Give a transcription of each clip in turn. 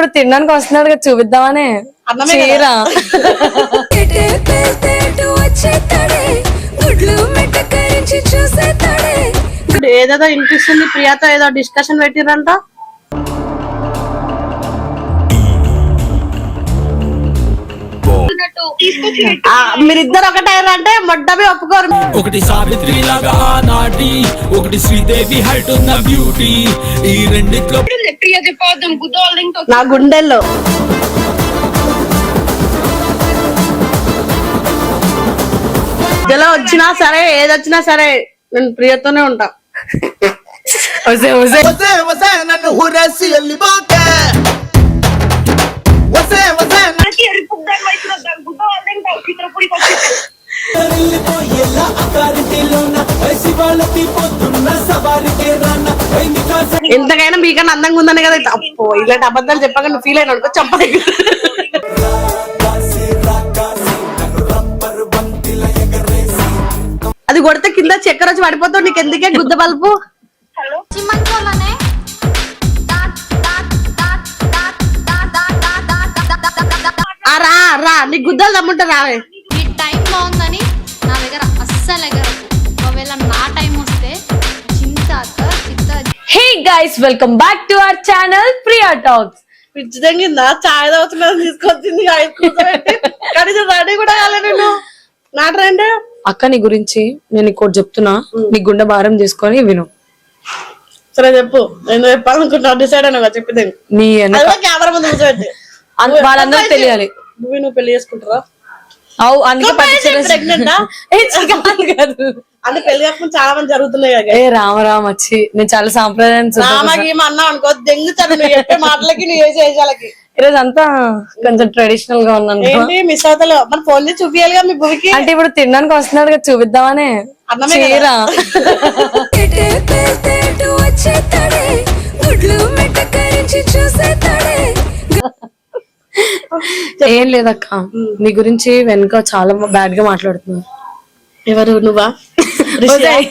ఇప్పుడు తినడానికి వస్తున్నారు కదా చూపిద్దామనే. చీర. ఏదేదో వినిపిస్తుంది ప్రియాతో ఏదో డిస్కషన్ పెట్టిరంట మీరిద్దరు ఒకటైరంటే మొట్టమే ఒప్పుకోరు. ఒకటి సావిత్రి లాగా నాటి ఒకటి శ్రీదేవి హైట్ ఉన్న బ్యూటీ ఈ రెండిట్లో నా గుండెల్లో. మధ్యలో వచ్చినా సరే ఏదొచ్చినా సరే నేను ప్రియతోనే ఉంటా. వసే వసే వసే వసే నన్ను హురేసి వెళ్ళిపోతే. వసే వసే ఎరుపుద్దాం వెళ్ళిపోయేలా వయసి వాళ్ళకి పొద్దున్న రాన్న ఎంతకైనా మీకన్నా అందంగా ఉందనే కదా అప్పో ఇలాంటి అబద్ధాలు చెప్పాక నువ్వు ఫీల్ అయినా అనుకో అది కొడితే కింద చక్కెర వచ్చి పడిపోతావు నీకు ఎందుకే గుద్ద బల్బు? ఆ రా రా నీకు గుద్దలు దమ్ముంటా రావే ఈ టైం బాగుందని నా దగ్గర అస్సలు ఎగరదు ఒకవేళ నా టైం వస్తే చింత చిత్త hey guys welcome back to our channel Priya talks. పిచ్చి తెంగిందా చాయ్ తాగుతున్నా తీసుకొచ్చింది కనీసం రెడీ కూడా కాలే నేను నాట రండి. అక్క నీ గురించి నేను ఇంకోటి చెప్తున్నా. నీ గుండె భారం చేసుకొని విను. సరే చెప్పు. నేను చెప్పాలనుకుంటున్నా డిసైడ్ అయినా చెప్పింది నీ కెమెరా ముందు కూర్చోబెట్టి. వాళ్ళందరికీ తెలియాలి. నువ్వు నువ్వు పెళ్ళి చేసుకుంటారా అవు అందుకే చి, కాదు. అంటే పెళ్ళి కాకుండా చాలా మంది జరుగుతున్నాయి కదా. ఏ రామ రామ వచ్చి నేను చాలా సాంప్రదాయం అన్నావు అనుకో దెంగుతాడు నువ్వు చెప్పే మాటలకి నువ్వు వేసే వేషాలకి ఈరోజు అంతా కొంచెం ట్రెడిషనల్గా ఉన్నాను. ఏంటి మిస్ అవుతలే మన ఫోన్ చేసి చూపియాలిగా మీ భూమికి? అంటే ఇప్పుడు తినడానికి వస్తున్నాడు కదా చూపిద్దామని. అన్నమే చీర. ఏం లేదక్క. నీ గురించి వెనుక చాలా బ్యాడ్గా మాట్లాడుతున్నారు. ఎవరు? నువ్వా?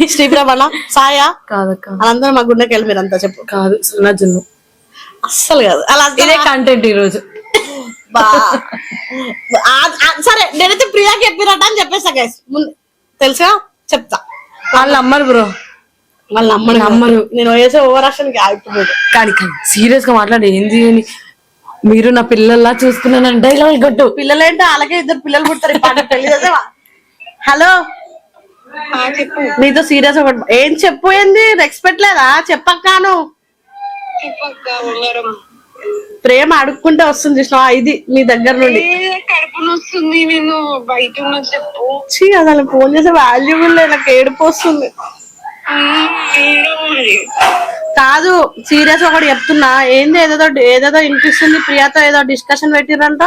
శ్రీప్రభణ సాయా? కాదక్క. వాళ్ళందరూ మా గుండెకి వెళ్ళి మీరంతా చెప్పు. కాదు సన్నా జున్ను. అస్సలు కాదు. అలా ఇదే కంటెంట్ ఈ రోజు. సరే నేనైతే ప్రియాకి చెప్పినట్ట అని చెప్పేస్తా గైస్ ముందు తెలుసా? చెప్తా. వాళ్ళు నమ్మరు బ్రో. వాళ్ళు నమ్మను నమ్మరు. నేను వేసే ఓవర్ యాక్షన్ కానీ కానీ సీరియస్గా మాట్లాడి. ఏంది అని. మీరు నా పిల్లల్లా చూసుకున్నానంటే ఇలా కొట్టు పిల్లలేంటే అలాగే ఇద్దరు పిల్లలు పుడతారు. ఈ పాట పెళ్ళి హలో? చెప్పు. నీతో సీరియస్ ఒకటి ఏం చెప్పు ఏంది? రెస్పెక్ట్ లేదా? చెప్పక్కాను ప్రేమ అడుక్కుంటే వస్తుంది ఇది మీ దగ్గర నుండి. ఏ కడుపు నొస్తుంది నేను బయట చెప్పు. అసలు ఫోన్ చేసే వాల్యూబుల్ లేదు. నాకు ఏడుపు వస్తుంది. ఉమ్, ఏడో మరి కాదు సీరియస్ ఒకటి చెప్తున్నా. ఏంది ఏదేదో ఏదేదో వినిపిస్తుంది. ప్రియాతో ఏదో డిస్కషన్ పెట్టిరంట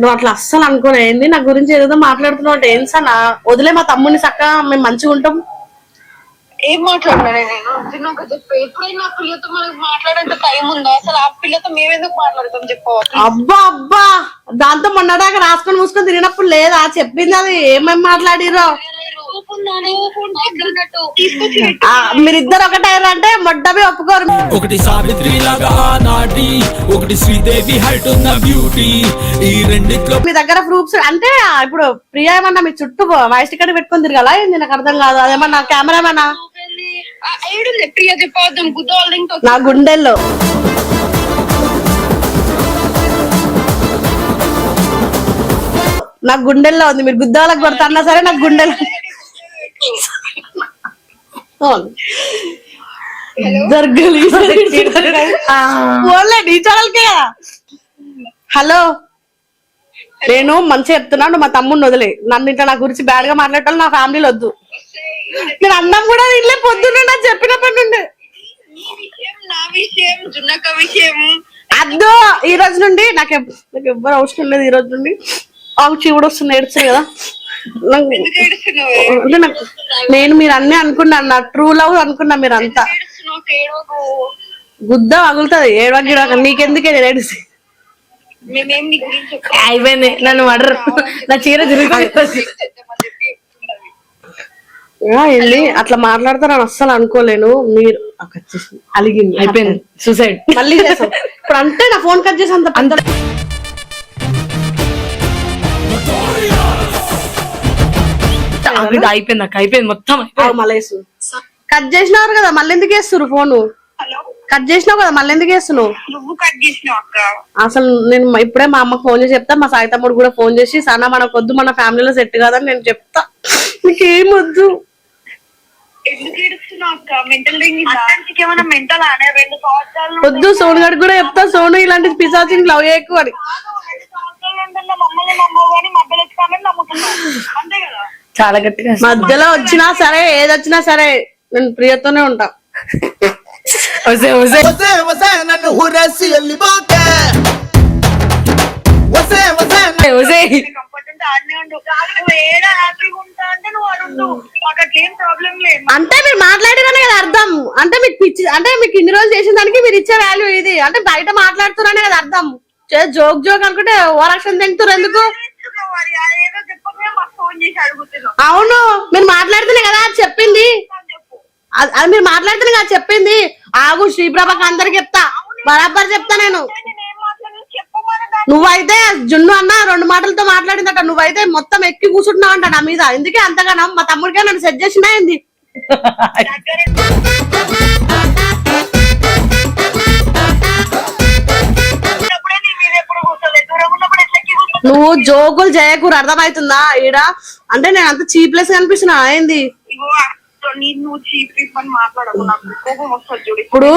నువ్వు అట్లా అస్సలు అనుకోలే ఏంది నా గురించి ఏదేదో మాట్లాడుతున్నావు అంటే ఏం సన్నా వదిలే మా తమ్ముని చక్క మేము మంచిగా ఉంటాం. ఏం మాట్లాడినా నేను తిన్నాక చెప్పు ఎప్పుడైనా ఆ పిల్లతో మనకు మాట్లాడేంత టైం ఉందా? అసలు ఆ పిల్లతో మేమెందుకు మాట్లాడతాం చెప్పు అబ్బా అబ్బా! దాంతో మొన్నదాకా రాసుకొని మూసుకొని తిరిగినప్పుడు లేదా? చెప్పింది అది. ఏమేం మాట్లాడిరో మీరిద్దరు ఒకటైరంటే మొట్టమే ఒప్పుకోరు. ఒకటి సావిత్రి లాగా నాటి ఒకటి శ్రీదేవి హైట్ ఉన్న బ్యూటీ. ఈ రెండిట్లో మీ దగ్గర ప్రూఫ్స్ అంటే ఇప్పుడు ప్రియా ఏమన్నా మీ చుట్టూ వాయిస్ టికెట్ పెట్టుకొని తిరగాల? ఏంది నాకు అర్థం కాదు. అదేమన్నా కెమెరామేనా? ఏడుంది? ప్రియ చెప్పవద్దాం గుద్దోళ్ళతో నా గుండెల్లో. నా గుండెల్లో ఉంది. మీరు గుద్దాలకు కొడతా అన్నా సరే నాకు కదా. హలో. నేను మంచిగా చెప్తున్నాను మా తమ్ముడిని వదిలే. నన్ను ఇట్లా నా గురించి బ్యాడ్గా మాట్లాడటం నా ఫ్యామిలీలో వద్దు. నేను అన్నం కూడా ఇల్లే పొద్దున్నే నాకు చెప్పినప్పటి నుండి నీ విషయం విషయం అద్దు ఈ రోజు నుండి నాకు నాకు ఎవ్వరు అవసరం లేదు ఈ రోజు నుండి. ఆకు చీవుడు వస్తుంది ఏడుస్తుంది కదా. అంటే నాకు నేను మీరు అన్నీ అనుకున్నాను నా ట్రూ లవ్ అనుకున్నా మీరు అంతా ఏడవకు. గుద్ద పగులుతుంది ఏడవ గిడవ నీకెందుకే నేను ఏడిసి. అయిపోయింది నన్ను మర్డర్ నా చీర తిరుగుతుంది. ఆ, వెళ్ళి అట్లా మాట్లాడతారని అస్సలు అనుకోలేను. మీరు కట్. అలిగింది. అయిపోయింది. సూసైడ్ మళ్ళీ ఇప్పుడు అంటే నా ఫోన్ కట్ చేసి అంత పెద్ద అయిపోయింది అక్క అయిపోయింది. మొత్తం వేసు. కట్ చేసినారు కదా మళ్ళీ ఎందుకు వేస్తున్నారు ఫోను హలో? కట్ చేసినావు కదా మళ్ళీ ఎందుకు వేస్తున్నావు? నువ్వు కట్ చేసినావు అక్క. అసలు నేను ఇప్పుడే మా అమ్మకి ఫోన్ చేసి చెప్తా మా సాయి తమ్ముడు కూడా ఫోన్ చేసి సనా మనకు వద్దు మన ఫ్యామిలీలో సెట్ కాదని నేను చెప్తా. నీకేం వద్దు సోను గడు కూడా చెప్తా. సోను ఇలాంటి పిసాచిని లవ్ చేయకు అని. చాలా గట్టిగా మధ్యలో వచ్చినా సరే ఏది వచ్చినా సరే నేను ప్రియతోనే ఉంటా. వసే వసే. వసే వసే నన్ను హురేసి వెళ్ళిపోకే వసే వసే వసే కంఫర్ట్ ఉంటే ఆడనే ఉండు. నువ్వు ఏడా హ్యాపీగా ఉంటా అంటే నువ్వు అడుగు మాకు అట్లా ఏం ప్రాబ్లం లేదు అంటే మీరు మాట్లాడిరనే కదా అర్థం. అంటే మీకు పిచ్చి అంటే మీకు ఇన్ని రోజులు చేసిన దానికి మీరు ఇచ్చే వాల్యూ ఇది. అంటే బయట మాట్లాడుతున్నారనే కదా అర్థం. జోక్ జోక్ అనుకుంటే ఓరక్షణ తింటున్నారు ఎందుకు? అవును మీరు మాట్లాడుతున్నా కదా చెప్పింది. చెప్పు. అది అది మీరు మాట్లాడుతున్నా కదా చెప్పింది. ఆగు శ్రీప్రభకి అందరికి చెప్తా. బరాబర్ చెప్తా నేను నువ్వైతే జున్ను అన్న రెండు మాటలతో మాట్లాడిందట నువ్వైతే మొత్తం ఎక్కి కూర్చుంటున్నావు అంట నా మీద. ఎందుకే అంతగానం మా తమ్ముడికే నన్ను సెట్ చేసినా ఏంది? నువ్వు జోకులు చేయకూరు అర్థమవుతుందా ఈడ? అంటే నేను అంత చీప్లెస్ కనిపిస్తున్నా ఏంది? ఇగో అక్క, నీ నువ్వు చీప్ అని మాట్లాడకు నాకు కోపం వస్తుంది చూడు. ఇప్పుడు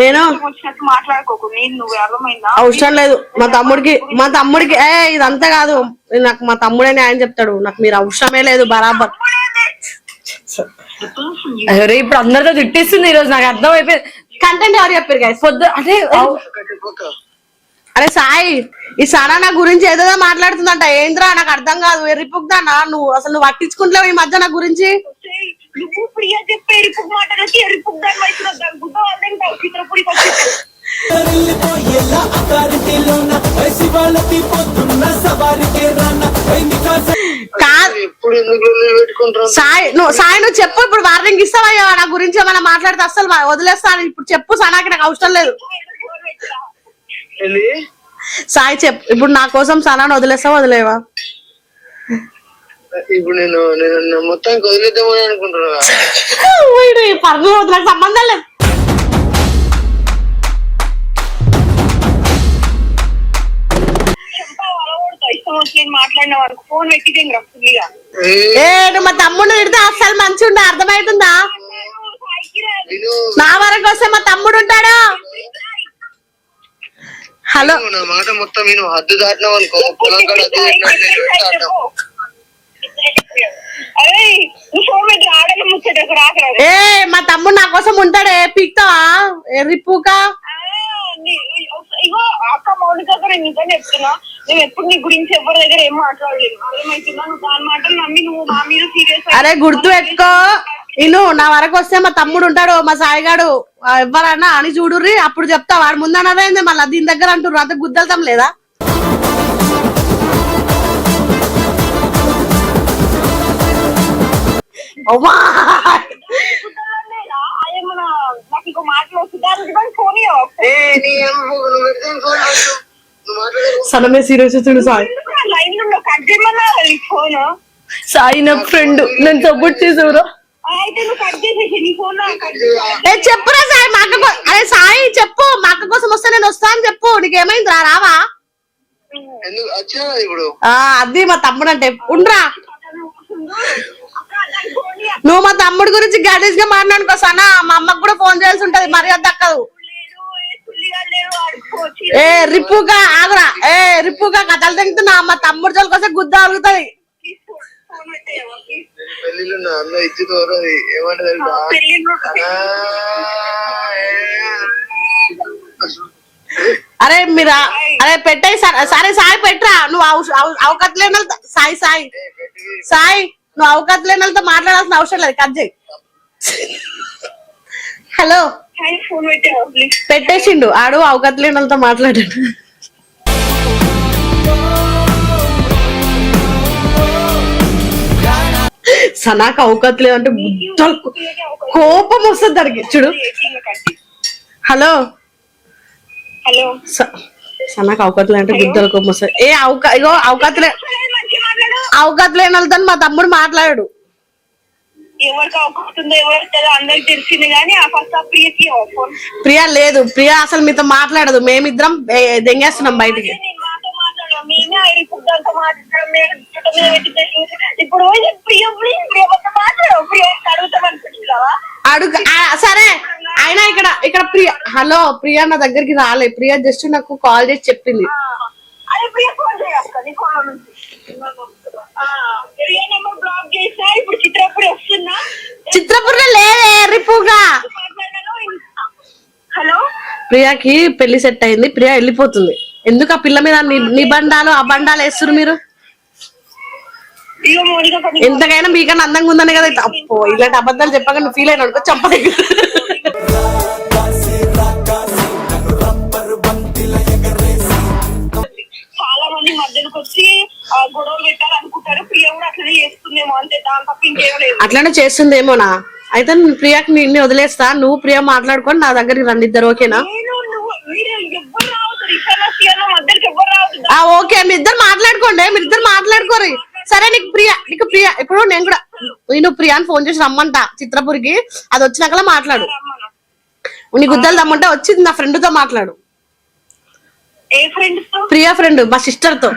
నేను కోపం వచ్చినట్టు మాట్లాడుకోకు. నేను నువ్వు అర్థమైందా? అవసరం లేదు. మా తమ్ముడికి మా తమ్ముడికి ఏ ఇదంతా కాదు. నాకు మా తమ్ముడే న్యాయం చెప్తాడు. నాకు మీరు అవసరమే లేదు బరాబర్. అరే ఇప్పుడు అందరితో తిట్టేస్తుంది ఈ రోజు నాకు అర్థం అయిపోయింది కంటెంట్ ఎవరు చెప్పారు guys? పొద్దు అంటే అరే సాయి ఈ సనా నా గురించి ఏదేదో మాట్లాడుతుందంట. ఏంద్రా నాకు అర్థం కాదు. ఎర్రిపుగ్దానా నువ్వు అసలు నువ్వు పట్టించుకుంటలేవు ఈ మధ్య నా గురించి? నువ్వు ప్రియా చెప్పే ఎరుపు మాటలకి ఎరుపు దాని దాని గుడ్డ వాళ్ళని సాయి నువ్వు సాయి నువ్వు చెప్పు ఇప్పుడు వార్నింగ్ ఇస్తావయ్యా నా గురించి ఏమైనా మాట్లాడితే అసలు వదిలేస్తాను ఇప్పుడు చెప్పు సనాకి నాకు అవసరం లేదు. సాయి చెప్పు ఇప్పుడు నా కోసం సనాను వదిలేస్తావా వదిలేవా? ఇప్పుడు నేను నేను నా మొత్తానికి వదిలేద్దామని అనుకుంటున్నా. వీడు ఈ పరుగు నాకు సంబంధం లేదు. ఏ? నువ్వు మా తమ్ముడు తిడితే అస్సలు మంచి ఉండే అర్థమవుతుందా నేను నా వరకు వస్తే మా తమ్ముడు ఉంటాడు? హలో. నా మాట మొత్తం నేను హద్దు దాటినావు అనుకో. పొలం కాడ హద్దు దాటినట్టు ఏ మా తమ్ముడు నా కోసం ఉంటాడే పీక్తావా ఎర్రిపూక ఇగో అక్క మౌనిక నేను ఇంకా చెప్తున్నా నేను ఎప్పుడు నీ గురించి ఎవరి దగ్గర ఏం మాట్లాడలేదు. అర్థమవుతుందా నువ్వు దాని మాటలు నమ్మి నువ్వు మా మీద సీరియస్ అరే గుర్తు పెట్టుకో. నేను నా వరకు వస్తే మా తమ్ముడు ఉంటాడు మా సాయిగాడు. ఆ, ఎవ్వరన్నా అని చూడుర్రి అప్పుడు చెప్తా వాడు ముందన్నదేంది మళ్ళీ దీని దగ్గర అంటున్నారు అంత గుద్దలుతాం లేదా? సడమే సీరియస్ చూడు సాయి. సాయి నా ఫ్రెండ్. నేను సపోర్ట్ చేసేవరా? చెప్పురా సాయి మా అక్క అరే సాయి చెప్పు. మా అక్క కోసం వస్తే నేను వస్తా అని చెప్పు. నీకేమైంది రా రావా అది మా తమ్ముడు అంటే. ఉండ్రా. నువ్వు మా తమ్ముడు గురించి గలీజ్గా మాట్లాడుకో సనా. మా అమ్మకు కూడా ఫోన్ చేయాల్సి ఉంటది మర్యాద దక్కదు. ఏ రిప్పుగా ఆగురా. ఏ రిప్పుగా కథలు తింటున్నా. మా తమ్ముడు జోలికి వస్తే గుద్ద ఏ. అరే మీరా అరే పెట్టే సరే సాయి పెట్టరా. నువ్వు అవ- అవ- అవకతలేని వాళ్ళతో- సాయి సాయి. సాయి నువ్వు అవకాశం లేని వాళ్ళతో మాట్లాడాల్సిన అవసరం లేదు. కట్ చేయి. హలో. పెట్టేసిండు. ఆడు అవకాశం లేని వాళ్ళతో మాట్లాడాడు. సనాకు అవకాశం లేదంటే కోపం వస్తుంది దానికి. చూడు. హలో. హలో. సనాకు అవకాశం లేదంటే బుద్ధల కోపం వస్తుంది. ఏ అవకా ఇగో అవకాశం అవగత లేని వాళ్ళతో మా తమ్ముడు మాట్లాడాడు. అందరికి కానీ ప్రియా లేదు ప్రియా అసలు మీతో మాట్లాడదు మేమిద్దరం దెంగేస్తున్నాం బయటికి. అడుగు సరే అయినా ఇక్కడ ఇక్కడ ప్రియ హలో ప్రియా నా దగ్గరికి రాలే ప్రియా జస్ట్ నాకు కాల్ చేసి చెప్పింది. చిత్రపురంలో లేదే రిపుగా. హలో? ప్రియాకి పెళ్ళి సెట్ అయింది ప్రియా వెళ్ళిపోతుంది. ఎందుకు ఆ పిల్ల మీద ని- నిబండాలు అబండాలు వేస్తున్నారు మీరు? ఎంతకైనా మీకన్నా అందంగా ఉందని కదా అప్పో ఇలాంటి అబద్ధాలు చెప్పగా నువ్వు ఫీల్ అయినా చెప్పలేదు అట్లనే చేస్తుందేమోనా? అయితే ప్రియాకి నిన్ను వదిలేస్తా. నువ్వు ప్రియా మాట్లాడుకొని నా దగ్గరికి రండి ఇద్దరు ఓకేనా? ఓకే మీ ఇద్దరు మాట్లాడుకోండి. మీరు ఇద్దరు మాట్లాడుకోరు సరే నీకు ప్రియా నీకు ప్రియా ఇప్పుడు నేను కూడా నేను ప్రియాని ఫోన్ చేసి రమ్మంట చిత్రపురికి. అది వచ్చినాకలా మాట్లాడు. నీ గుద్దలు దమ్మంటే వచ్చి నా ఫ్రెండ్తో? మాట్లాడు ప్రియా ఫ్రెండ్ మా సిస్టర్తో.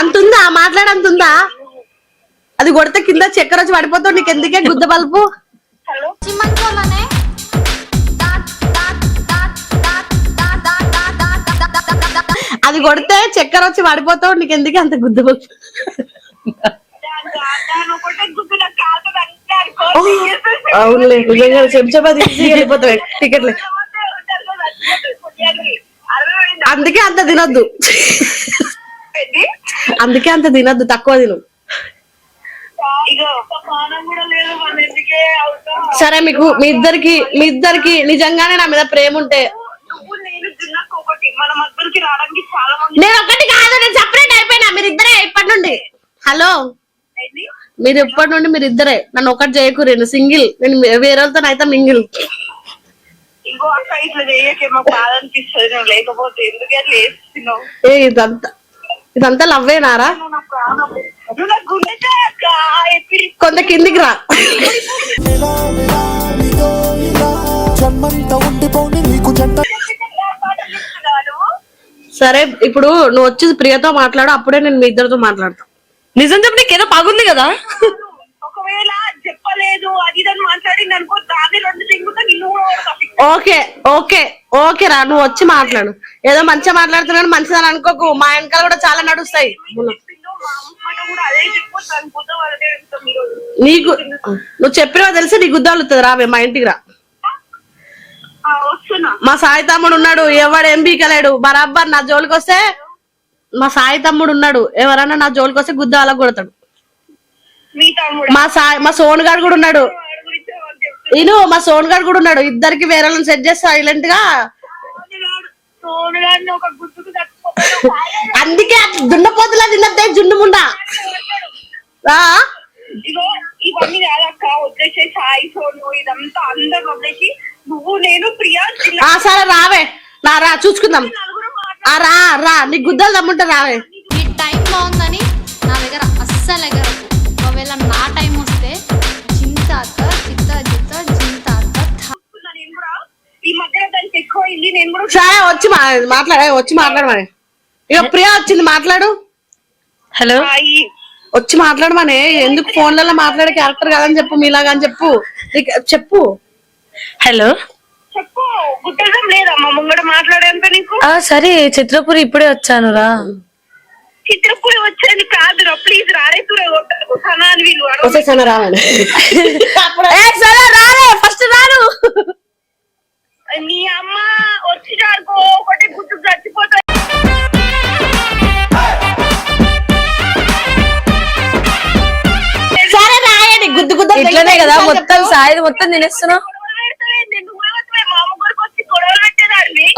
అంతుందా? మాట్లాడంతుందా అది కొడితే కింద చక్కెర వచ్చి పడిపోతావు నీకు ఎందుకే గుద్ద బల్పు అది కొడితే చక్కెర వచ్చి పడిపోతావు నీకు ఎందుకే అంత గుద్ద బల్పు అందుకే అంత తినద్దు. అందుకే అంత తినద్దు తక్కువ తిను. సరే మీకు మీ ఇద్దరికి మీ ఇద్దరికి నిజంగానే నా మీద ప్రేమ ఉంటే? నేను ఒకటి. కాదు నేను సపరేట్ అయిపోయినా. మీరు ఇద్దరే ఇప్పటి నుండి. హలో. మీరు ఇప్పటి నుండి మీరు ఇద్దరే. నన్ను ఒకటి చేయకు నేను సింగిల్. నేను వేరే వాళ్ళతో అయితే మింగిల్. ఇదంతా ఇదంతా లవ్వేనారా? కొంత కిందికి రా. సరే ఇప్పుడు నువ్వు వచ్చి ప్రియతో మాట్లాడు అప్పుడే నేను మీ ఇద్దరితో మాట్లాడతా. నిజం చెప్పు నీకేదో పగుంది కదా? ఒకవేళ చెప్పలేదు అది కొడతా. ఓకే ఓకే ఓకే రా నువ్వు వచ్చి మాట్లాడు. ఏదో మంచిగా మాట్లాడుతున్నాడు మంచిదని అనుకోకు. మా వెనకాల కూడా చాలా నడుస్తాయి. నీకు నువ్వు చెప్పినా తెలిసి? నీ గుద్దాలుతుంది రావే మా ఇంటికి రా. మా సాయి తమ్ముడు ఉన్నాడు. ఎవడు ఏం బీకలేడు బరాబర్ నా జోలికి వస్తే మా సాయి తమ్ముడు ఉన్నాడు. ఎవరన్నా నా జోలికి వస్తే గుద్ద అలా కొడతాడు. మీ సాయి మా సోన్ గాడు కూడా ఉన్నాడు? ఇను మా సోన్ గాడు కూడా ఉన్నాడు. ఇద్దరికి వేరే సెట్ చేసి సైలెంట్గా. అందుకే దున్నపోతులా తిన్నదే జున్ను ముండా. రా. ఇగో ఇవన్నీ కాదక్క వదిలేసే సాయి సోను ఇదంతా అందరు వదిలేసి నువ్వు నేను ప్రియా సరే రావే. నా రా చూసుకుందాం. ఆ రా రా. నీ గుద్దలు దమ్ముంటే రావే. నీ టైం బాగుందని నా దగ్గర అస్సలు ఎగరకు ఒకవేళ నా టైం వస్తే చిత్త చిత్త థ. మాట్లాడుతున్నా నేను కూడా. ఈ దానికి ఎక్కువ నేను కూడా సరే వచ్చి మా మాట్లాడే. వచ్చి మాట్లాడమని ఇక ప్రియా వచ్చింది మాట్లాడు. హలో. వచ్చి మాట్లాడమని ఎందుకు ఫోన్లలో మాట్లాడే క్యారెక్టర్ కాదని చెప్పు మీలాగా అని చెప్పు చెప్పు. హలో. చెప్పు గుట్టడం లేదా? మా ముంగడ మాట్లాడేంత నీకు? ఆ సరే చిత్రపురి ఇప్పుడే వచ్చాను రా వచ్చేది ప్లీజ్ సనాని వచ్చేసాను సరే ఫస్ట్ రాను. నీ అమ్మ వచ్చి రాడుకో ఒకటి గుర్తు చచ్చిపోతా గుద్దు ఇట్లనే కదా మొత్తం సాయి మొత్తం తినేస్తున్నావు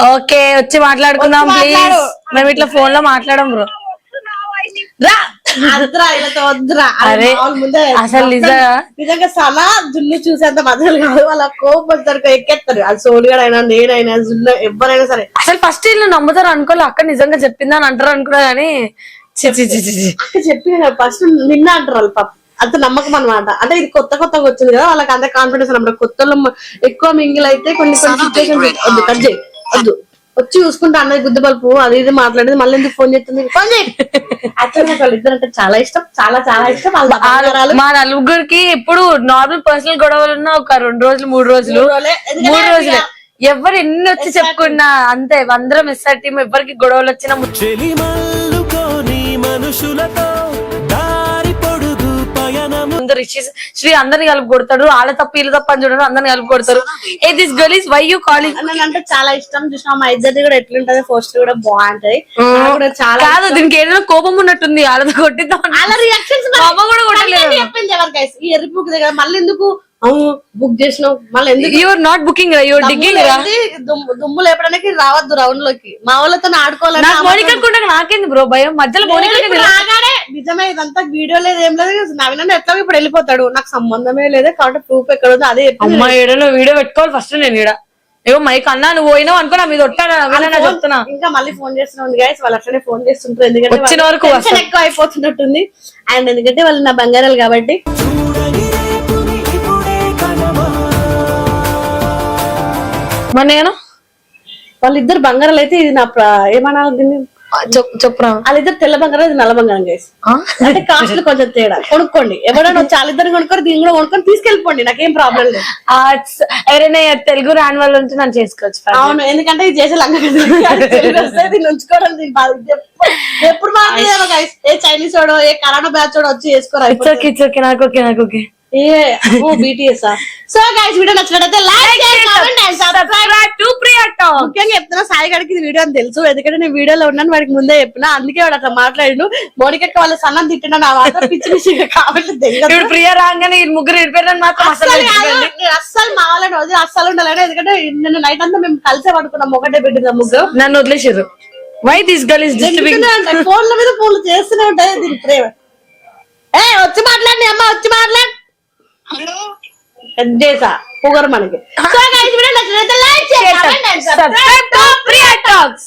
ఓకే వచ్చి మాట్లాడుకుందాం ప్లీజ్ మేము ఇట్లా ఫోన్లో మాట్లాడం బ్రో అసలు నిజంగా నిజంగా సలా జున్ను చూసేంత మజలు కాదు. వాళ్ళ కోపం సరికి ఎక్కేస్తారు అది సోనిగాడైనా నేనైనా జున్ను ఎవరైనా సరే. అసలు ఫస్ట్ ఇల్లు నమ్ముతారు అనుకోలేదు అక్క నిజంగా చెప్పిందా అని అంటారు అనుకున్నా గానీ చెప్పి ఫస్ట్ నిన్న అంటారు వాళ్ళు పాప అంత నమ్మకం అనమాట అంటే ఇది కొత్త కొత్తగా వచ్చింది కదా వాళ్ళకి అంత కాన్ఫిడెన్స్ అనమాట కొత్తలో మ- ఎక్కువ మింగిల్ అయితే కొన్ని కొన్ని సిచ్యువేషన్ వద్దు కట్ చేయి వద్దు. వచ్చి చూసుకుంటే అన్నది గుద్దు బల్పు అది ఇది మాట్లాడేది మళ్ళీ ఎందుకు ఫోన్ చేస్తుంది? ఫోన్ చేయి. వాళ్ళిద్దరు అంటే చాలా ఇష్టం చాలా చాలా ఇష్టం. మా నలుగురికి ఎప్పుడు నార్మల్ పర్సనల్ గొడవలు ఉన్నా ఒక రెండు రోజులు మూడు రోజులు మూడు రోజులే. ఎవరు ఎన్ని వచ్చి చెప్పుకున్నా అంతే అందరం ఎస్ఆర్ టీం ఎవరికి గొడవలు వచ్చినా మనుషులతో రిషి శ్రీ అందరిని కలిపి కొడతాడు. వాళ్ళ తప్పు వీళ్ళ తప్పు అని చూడరు అందరిని కలిపి కొడతారు. Hey this girl is why you calling అంటే చాలా ఇష్టం. చూసిన మా ఇద్దరిది కూడా ఎట్లుంటది? పోస్ట్ కూడా బాగుంటది. చాలా కాదు దీనికి ఏదైనా కోపం ఉన్నట్టుంది. వాళ్ళతో కొట్టిద్దాం. రియాక్షన్స్ అమ్మ కూడా కొట్టలేదు. బుక్ దగ్గర మళ్ళీ ఎందుకు బుక్ చేసినావు. మళ్ళీ ఎందుకు? యూఆర్ నాట్ బుకింగ్ రా యూఆర్ డిగ్గింగ్ రా. దమ్ములేంది, దుమ్ము దుమ్ము లేపడానికి రావద్దు రౌండ్లోకి మా వాళ్ళతో ఆడుకోవాలని నాకు మోనికా కూడా నాకేంది బ్రో భయం? మధ్యలో మోనికా ఇప్పుడు రాగానే నిజమే ఇదంతా వీడియో లేదు ఏం లేదు. నవీన ఎట్లా ఇప్పుడు వెళ్ళిపోతాడు? నాకు సంబంధమే లేదు కాబట్టి ప్రూఫ్ ఎక్కడ ఉందో అదే చెప్పింది. అమ్మ వీడియో పెట్టుకోవాలి ఫస్ట్ నేను ఈడ. ఏమో మైక్ అన్నా నువ్వు పోయినావు అనుకో నా మీద ఒట్టాను వినా చెప్తున్నా. ఇంకా మళ్ళీ ఫోన్ చేస్తున్నాను గైస్ వాళ్ళు అట్లనే ఫోన్ చేస్తుంటారు ఎందుకంటే వచ్చిన వరకు tension వస్తారు. ఎక్కువ అయిపోతున్నట్టుంది. అండ్ ఎందుకంటే వాళ్ళు నా బంగారాలు కాబట్టి మరి నేను? వాళ్ళిద్దరు బంగారాలు అయితే ఇది నా ప్ర- ఏమనాలి దీన్ని? చెప్పు చెప్పురా. వాళ్ళిద్దరు తెల్ల బంగారం ఇది నల్ల బంగారం గైస్? అంటే కాస్ట్ కొంచెం తేడా. కొనుక్కోండి. ఎవరైనా వచ్చి వాళ్ళిద్దరు కొనుక్కొని దీన్ని కూడా కొనుక్కొని తీసుకెళ్ళిపోండి. నాకేం ప్రాబ్లం లేదు. ఎవరైనా తెలుగు రాని వాళ్ళు ఉంటే నన్ను చేసుకోవచ్చు అవును ఎందుకంటే ఇది చేసే లంగా దీన్ని ఉంచుకోవడం దీని బాధ. ఎప్పుడు- ఎప్పుడు మాట్లాడారో గైస్ ఏ చైనీస్ వాడో ఏ కరోనా బ్యాచ్ వాడో వచ్చి చేసుకోరా ఇట్స్ ఓకే ఇట్స్ ఓకే నాకు ఓకే నాకు okay hey BTS so guys video నచ్చినట్లయితే లైక్ చేయండి సబ్స్క్రైబ్ టు ప్రియా టాక్ ముఖ్యంగా చెప్తున్నా సాయి గడికి ఇది వీడియో అని తెలుసు. ఎందుకంటే నేను వీడియోలో ఉన్నాను వాడికి ముందే చెప్పిన. అందుకే వాడు అట్లా మాట్లాడు మోనికక్క వాళ్ళ సన్నం తిట్టిన నా మాత్రం పిచ్చి పిచ్చి కాబట్టి ఇప్పుడు ప్రియా రాగానే ఈ ముగ్గురు ఇడిపోయారని మాత్రం అసలు అస్సలు మా వాళ్ళని వదిలి అస్సలు ఉండాలని. ఎందుకంటే నిన్న నైట్ అంతా మేము కలిసే పడుకున్నాం ఒకటే పెట్టింది ముగ్గురు? నన్ను వదిలేసారు why this girl is disturbing ఫోన్ల మీద ఫోన్లు చేస్తూనే ఉంటాయి దీని ప్రేమ. ఏ వచ్చి మాట్లాడి అమ్మ వచ్చి మాట్లాడు. చేసా పొగరు మనకి. సో గైస్ వీడియో నచ్చినట్లయితే లైక్ చేయండి comment and subscribe to Priya talks